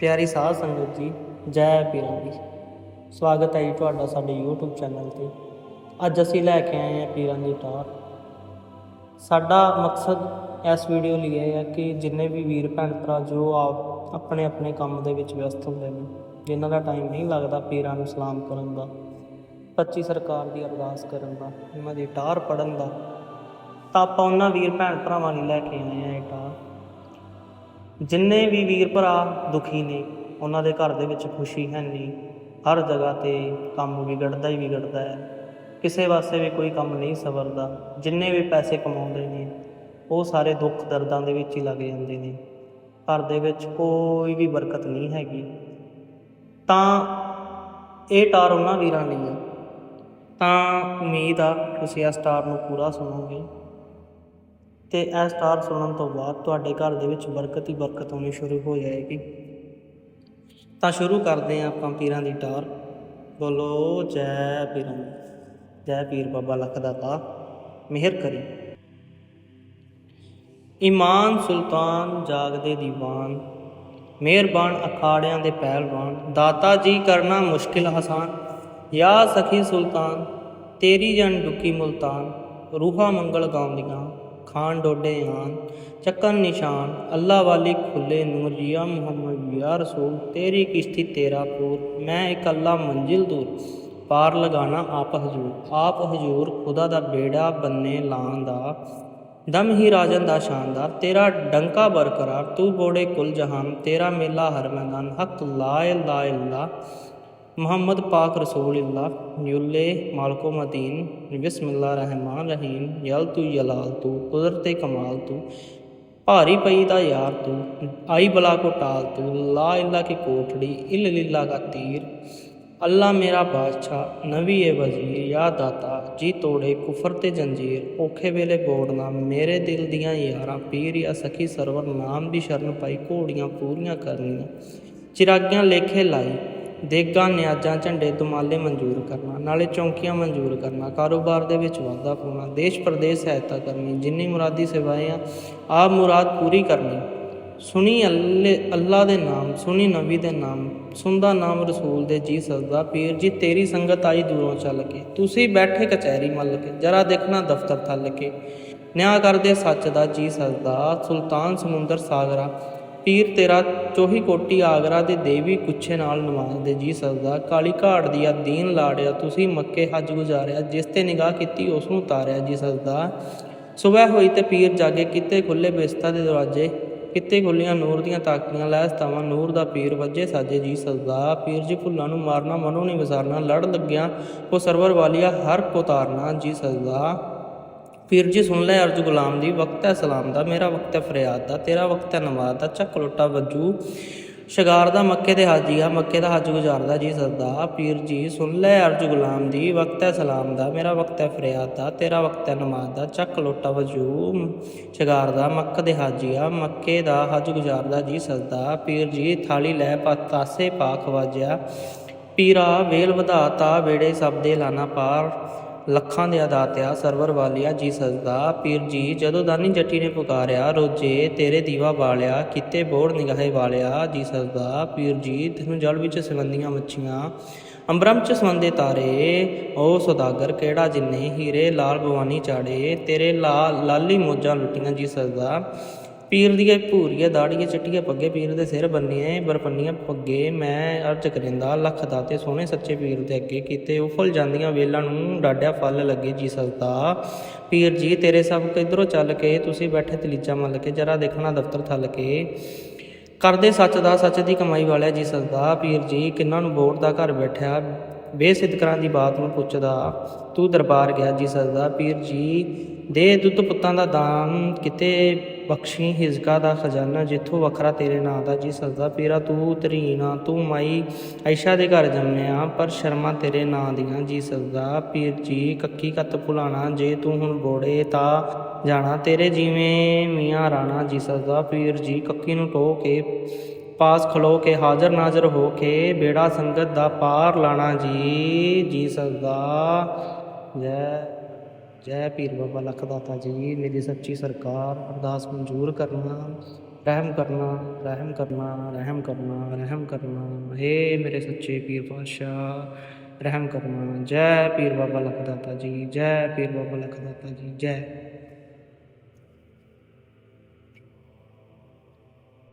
ਪਿਆਰੀ ਸਾਧ ਸੰਗਤ ਜੀ, ਜੈ ਪੀਰਾਂ ਦੀ ਸਵਾਗਤ ਹੈ ਜੀ ਤੁਹਾਡਾ ਸਾਡੇ YouTube ਚੈਨਲ ਤੇ। ਅੱਜ ਅਸੀਂ ਲੈ ਕੇ ਆਏ ਹਾਂ ਪੀਰਾਂ ਦੀ ਟਾਰ ਸਾਡਾ ਮਕਸਦ ਇਸ ਵੀਡੀਓ ਲਈ ਇਹ ਹੈ ਕਿ ਜਿੰਨੇ ਵੀ ਵੀਰ, ਭੈਣ ਭਰਾ ਜੋ ਆਪ ਆਪਣੇ ਆਪਣੇ ਕੰਮ ਦੇ ਵਿੱਚ ਵਿਅਸਤ ਹੁੰਦੇ ਨੇ, ਜਿਨ੍ਹਾਂ ਦਾ ਟਾਈਮ ਨਹੀਂ ਲੱਗਦਾ ਪੀਰਾਂ ਨੂੰ ਸਲਾਮ ਕਰਨ ਦਾ, ਪੱਚੀ ਸਰਕਾਰ ਦੀ ਅਰਦਾਸ ਕਰਨ ਦਾ, ਉਹਨਾਂ ਦੀ ਟਾਰ ਪੜਨ ਦਾ, ਤਾਂ ਆਪਾਂ ਉਹਨਾਂ ਵੀਰ, ਭੈਣ ਭਰਾਵਾਂ ਲਈ ਲੈ ਕੇ ਆਏ ਹਾਂ ਇਹ ਟਾਰ ਜਿੰਨੇ ਵੀ ਵੀਰ ਭਰਾ ਦੁਖੀ ਨੇ, ਉਹਨਾਂ ਦੇ ਘਰ ਦੇ ਵਿੱਚ ਖੁਸ਼ੀ ਹੈ ਨਹੀਂ। ਹਰ ਜਗ੍ਹਾ ਤੇ ਕੰਮ ਵਿਗੜਦਾ ਹੀ ਵਿਗੜਦਾ ਹੈ। ਕਿਸੇ ਵਾਸਤੇ ਵੀ ਕੋਈ ਕੰਮ ਨਹੀਂ ਸਵਰਦਾ। ਜਿੰਨੇ ਵੀ ਪੈਸੇ ਕਮਾਉਂਦੇ ਨੇ, ਉਹ ਸਾਰੇ ਦੁੱਖ ਦਰਦਾਂ ਦੇ ਵਿੱਚ ਹੀ ਲੱਗ ਜਾਂਦੇ ਨੇ। ਘਰ ਦੇ ਵਿੱਚ ਕੋਈ ਵੀ ਬਰਕਤ ਨਹੀਂ ਹੈਗੀ। ਤਾਂ ਇਹ ਟਾਰ ਉਹਨਾਂ ਵੀਰਾਂ ਲਈ ਆ। ਤਾਂ ਉਮੀਦ ਆ ਤੁਸੀਂ ਇਸ ਟਾਰ ਨੂੰ ਪੂਰਾ ਸੁਣੋਗੇ। ਤੇ ਇਹ ਸਟਾਰ ਸੁਣਨ ਤੋਂ ਬਾਅਦ ਤੁਹਾਡੇ ਘਰ ਦੇ ਵਿੱਚ ਬਰਕਤ ਹੀ ਬਰਕਤ ਆਉਣੀ ਸ਼ੁਰੂ ਹੋ ਜਾਏਗੀ। ਤਾਂ ਸ਼ੁਰੂ ਕਰਦੇ ਹਾਂ ਆਪਾਂ ਪੀਰਾਂ ਦੀ ਟਾਰ। ਬੋਲੋ, ਜੈ ਪੀਰਾਂ। ਜੈ ਪੀਰ ਬਾਬਾ ਲੱਖ ਦਾਤਾ ਮਿਹਰ ਕਰੀ। ਇਮਾਨ ਸੁਲਤਾਨ ਜਾਗਦੇ ਦੀਵਾਨ, ਮਿਹਰਬਾਨ ਅਖਾੜਿਆਂ ਦੇ ਪਹਿਲਵਾਨ। ਦਾਤਾ ਜੀ ਕਰਨਾ ਮੁਸ਼ਕਿਲ ਆਸਾਨ। ਯਾ ਸਖੀ ਸੁਲਤਾਨ, ਤੇਰੀ ਜਨ ਡੁੱਕੀ ਮੁਲਤਾਨ। ਰੂਹਾਂ ਮੰਗਲ ਗਾਉਂਦੀਆਂ। ਖਾਨ ਡੋਡੇ ਆਨ ਚੱਕਨ ਨਿਸ਼ਾਨ, ਅੱਲਾ ਵਾਲੀ ਖੁੱਲੇ ਨੂਰ, ਯਾ ਮੁਹੰਮਦ, ਯਾ ਰਸੂਲ, ਤੇਰੀ ਕਿਸ਼ਤੀ ਤੇਰਾ ਪੂਰ, ਮੈਂ ਇਕੱਲਾ ਮੰਜ਼ਿਲ ਦੂਰ ਪਾਰ ਲਗਾਣਾ ਆਪ ਹਜੂਰ ਆਪ ਹਜੂਰ ਖੁਦਾ ਦਾ ਬੇੜਾ ਬੰਨੇ ਲਾਂ ਦਾ, ਦਮ ਹੀ ਰਾਜਨ ਦਾ ਸ਼ਾਨਦਾਰ, ਤੇਰਾ ਡੰਕਾ ਬਰਕਰਾਰ, ਤੂੰ ਬੋੜੇ ਕੁਲ ਜਹਾਨ ਤੇਰਾ ਮੇਲਾ ਹਰ ਮੈਦਾਨ, ਹਕ ਲਾ ਇਲਾ ਇਲਾ मोहम्मद पाक रसूल यूले मालको मदीन बिस्मिल्लाह रहमान रहीम यल तू यलाल तू कुदरत कमाल तू भारी पई दा यार तू आई बला को टाल तू ला इला की कोठड़ी इल लीला का तीर अल्लाह मेरा बादशाह नवी ए वज़ीर या दाता जी तोड़े कुफर ते जंजीर औखे वेले बोड़ना मेरे दिल दिया यार पीर या सखी सरवर नाम दी शरण पाई घोड़ियाँ पूरियाँ करनियाँ चिरागियाँ लेखे लाई ਦੇਗਾ ਨਿਆਜਾਂ ਝੰਡੇ ਦੁਮਾਲੇ ਮਨਜ਼ੂਰ ਕਰਨਾ, ਨਾਲੇ ਚੌਂਕੀਆਂ ਮਨਜ਼ੂਰ ਕਰਨਾ, ਕਾਰੋਬਾਰ ਦੇ ਵਿੱਚ ਵਾਧਾ ਪਾਉਣਾ, ਦੇਸ਼ ਪ੍ਰਦੇਸ਼ ਸਹਾਇਤਾ ਕਰਨੀ, ਜਿੰਨੀ ਮੁਰਾਦੀ ਸੇਵਾਏ ਆ, ਆਪ ਮੁਰਾਦ ਪੂਰੀ ਕਰਨੀ। ਸੁਣੀ ਅੱਲੇ, ਅੱਲਾ ਦੇ ਨਾਮ, ਸੁਣੀ ਨਬੀ ਦੇ ਨਾਮ, ਸੁਣਦਾ ਨਾਮ ਰਸੂਲ ਦੇ ਜੀ ਸਜਦਾ, ਪੀਰ ਜੀ ਤੇਰੀ ਸੰਗਤ ਆਈ ਦੂਰੋਂ ਚੱਲ ਕੇ, ਤੁਸੀਂ ਬੈਠੇ ਕਚਹਿਰੀ ਮੱਲ ਕੇ, ਜਰਾ ਦੇਖਣਾ ਦਫ਼ਤਰ ਥੱਲ ਕੇ। ਨਿਆਂ ਕਰਦੇ ਸੱਚ ਦਾ ਜੀ ਸਜਦਾ, ਸੁਲਤਾਨ ਸਮੁੰਦਰ ਸਾਗਰਾ ਪੀਰ ਤੇਰਾ ਚੋਹੀ ਕੋਟੀ ਆਗਰਾ ਦੇ ਦੇਵੀ ਕੁੱਛੇ ਨਾਲ ਨਵਾਜ਼ਦੇ ਜੀ ਸਜਦਾ ਕਾਲੀ ਘਾਟ ਦੀਆ ਦੀਨ ਲਾੜਿਆ, ਤੁਸੀਂ ਮੱਕੇ ਹੱਜ ਗੁਜ਼ਾਰਿਆ, ਜਿਸ ਤੇ ਨਿਗਾਹ ਕੀਤੀ ਉਸ ਨੂੰ ਤਾਰਿਆ ਜੀ ਸਜਦਾ ਸਵੇਰ ਹੋਈ ਤੇ ਪੀਰ ਜਾਗੇ, ਕਿਤੇ ਖੁੱਲੇ ਬੇਸਤਾ ਦੇ ਦਰਵਾਜ਼ੇ, ਕਿਤੇ ਖੁੱਲੀਆਂ ਨੂਰ ਦੀਆਂ ਤਾਕੀਆਂ ਲੈ ਸਤਾਵਾਂ ਨੂਰ ਦਾ ਪੀਰ ਵੱਜੇ ਸਾਜੇ ਜੀ ਸਜਦਾ ਪੀਰ ਜੀ ਭੁੱਲਾਂ ਨੂੰ ਮਾਰਨਾ, ਮਨੋਂ ਨਹੀਂ ਵਿਸਾਰਨਾ ਲੜ ਲੱਗਿਆ, ਉਹ ਸਰਵਰ ਵਾਲੀਆ ਹਰ ਕੋ ਤਾਰਨਾ ਜੀ ਸਜਦਾ ਪੀਰ ਜੀ ਸੁਣ ਲੈ ਅਰਜ ਗੁਲਾਮ ਦੀ ਵਕਤ ਹੈ ਸਲਾਮ ਦਾ ਮੇਰਾ ਵਕਤ ਹੈ ਫਰਿਆਦ ਦਾ ਤੇਰਾ ਵਕਤ ਹੈ ਨਮਾਜ਼ ਦਾ ਚੱਕ ਲੋਟਾ ਵੱਜੂ ਸ਼ਿਗਾਰ ਦਾ ਮੱਕੇ ਦੇ ਹਾਜੀ ਆ ਮੱਕੇ ਦਾ ਹੱਜ ਗੁਜ਼ਾਰਦਾ ਜੀ ਸਦਾ ਪੀਰ ਜੀ ਸੁਣ ਲੈ ਅਰਜ ਗੁਲਾਮ ਦੀ ਵਕਤ ਹੈ ਸਲਾਮ ਦਾ ਮੇਰਾ ਵਕਤ ਹੈ ਫਰਿਆਦ ਦਾ ਤੇਰਾ ਵਕਤ ਹੈ ਨਮਾਜ਼ ਦਾ ਚੱਕ ਲੋਟਾ ਵਜੂ ਸ਼ਿਗਾਰ ਦਾ ਮੱਕ ਦੇ ਹਾਜੀ ਆ ਮੱਕੇ ਦਾ ਹੱਜ ਗੁਜ਼ਾਰਦਾ ਜੀ ਸਦਾ ਪੀਰ ਜੀ ਥਾਲੀ ਲੈ ਪਤਾਸੇ ਪਾਖ ਵਾਜਿਆ ਪੀਰਾ ਵੇਲ ਵਧਾਤਾ ਵੇੜੇ ਸਭ ਦੇ ਲਾਨਾ ਪਾਰ ਲੱਖਾਂ ਦੇ ਦਾਤਿਆ ਸਰਵਰ ਵਾਲਿਆ ਜੀ ਸਜਦਾ। ਪੀਰ ਜੀ, ਜਦੋਂ ਦਾਨੀ ਜੱਟੀ ਨੇ ਪੁਕਾਰਿਆ, ਰੋਜੇ ਤੇਰੇ ਦੀਵਾ ਵਾਲਿਆ ਕਿਤੇ ਬੋੜ ਨਿਗਾਹੇ ਵਾਲਿਆ, ਜੀ ਸਜਦਾ। ਪੀਰ ਜੀ, ਤੈਨੂੰ ਜਲ ਵਿੱਚ ਸਵੰਦੀਆਂ ਮੱਛੀਆਂ, ਅੰਬਰਮ ਚ ਸਵੰਦੇ ਤਾਰੇ, ਓ ਸੌਦਾਗਰ, ਕਿਹੜਾ ਜਿੰਨੇ ਹੀਰੇ ਲਾਲ ਬਵਾਨੀ ਚਾੜੇ, ਤੇਰੇ ਲਾਲ ਲਾਲੀ ਮੋਜਾਂ ਲੁੱਟੀਆਂ ਜੀ ਸਜਦਾ। ਪੀਰ ਦੀਆਂ ਭੂਰੀਆਂ, ਦਾੜੀਆਂ ਚਿੱਟੀਆਂ ਪੱਗੇ ਪੀਰ ਦੇ ਸਿਰ ਬੰਨੀਏ ਬਰਪੰਨੀਆਂ ਪੱਗੇ। ਮੈਂ ਅਰਜ ਕਰਿੰਦਾ, ਲੱਖ ਦਾਤੇ ਸੋਹਣੇ ਸੱਚੇ ਪੀਰ ਦੇ ਅੱਗੇ ਕੀਤੇ। ਉਫਲ ਜਾਂਦੀਆਂ ਵੇਲਾਂ ਨੂੰ ਡਾਡਿਆ ਫਲ ਲੱਗੇ ਜੀ ਸਜਦਾ ਪੀਰ ਜੀ, ਤੇਰੇ ਸਭ ਕਿਧਰੋਂ ਚੱਲ ਕੇ? ਤੁਸੀਂ ਬੈਠੇ ਤਲੀਜਾ ਮੱਲ ਕੇ, ਜਰਾ ਦੇਖਣਾ ਦਫ਼ਤਰ ਥੱਲ ਕੇ। ਕਰਦੇ ਸੱਚ ਦਾ, ਸੱਚ ਦੀ ਕਮਾਈ ਵਾਲਿਆ ਜੀ ਸਜਦਾ ਪੀਰ ਜੀ, ਕਿੰਨਾਂ ਨੂੰ ਵੋਟ ਦਾ ਘਰ ਬੈਠਿਆ? ਬੇਸਿਦਕਰਾਂ ਦੀ ਬਾਤ ਨੂੰ ਪੁੱਛਦਾ, ਤੂੰ ਦਰਬਾਰ ਗਿਆ ਜੀ ਸਜਦਾ ਪੀਰ ਜੀ, ਦੇ ਦੁੱਧ ਪੁੱਤਾਂ ਦਾ ਦਾਨ ਕਿਤੇ ਬਖਸ਼ੀ ਹਿਜ਼ਕਾ ਦਾ ਖਜ਼ਾਨਾ ਜਿੱਥੋਂ ਵੱਖਰਾ ਤੇਰੇ ਨਾਂ ਦਾ ਜੀ ਸਜਦਾ। ਪੀਰਾ, ਤੂੰ ਤਰੀਨਾ ਤੂੰ ਮਾਈ। ਆਇਸ਼ਾ ਦੇ ਘਰ ਜੰਮਿਆ, ਪਰ ਸ਼ਰਮਾ ਤੇਰੇ ਨਾਂ ਦੀਆਂ ਜੀ ਸਜਦਾ। ਪੀਰ ਜੀ ਕੱਕੀ ਕੱਤ ਭੁਲਾਣਾ, ਜੇ ਤੂੰ ਹੁਣ ਬੋੜੇ ਤਾਂ ਜਾਣਾ ਤੇਰੇ ਜਿਵੇਂ ਮੀਆਂ ਰਾਣਾ ਜੀ ਸਜਦਾ। ਪੀਰ ਜੀ ਕੱਕੀ ਨੂੰ ਟੋ ਕੇ ਪਾਸ ਖਲੋ ਕੇ ਹਾਜ਼ਰ ਨਾਜ਼ਰ ਹੋ ਕੇ ਬੇੜਾ ਸੰਗਤ ਦਾ ਪਾਰ ਲਾਣਾ ਜੀ ਜੀ ਸਜਦਾ। ਜੈ ਜੈ ਪੀਰ ਬਾਬਾ ਲੱਖ ਦਾਤਾ ਜੀ, ਮੇਰੀ ਸੱਚੀ ਸਰਕਾਰ, ਅਰਦਾਸ ਮਨਜ਼ੂਰ ਕਰਨਾ, ਰਹਿਮ ਕਰਨਾ ਰਹਿਮ ਕਰਨਾ ਰਹਿਮ ਕਰਨਾ ਰਹਿਮ ਕਰਨਾ। ਹੇ ਮੇਰੇ ਸੱਚੇ ਪੀਰ ਪਾਤਸ਼ਾਹ, ਰਹਿਮ ਕਰਨਾ। ਜੈ ਪੀਰ ਬਾਬਾ ਲਖਦਾਤਾ ਜੀ, ਜੈ ਪੀਰ ਬਾਬਾ ਲਖਦਾਤਾ ਜੀ, ਜੈ।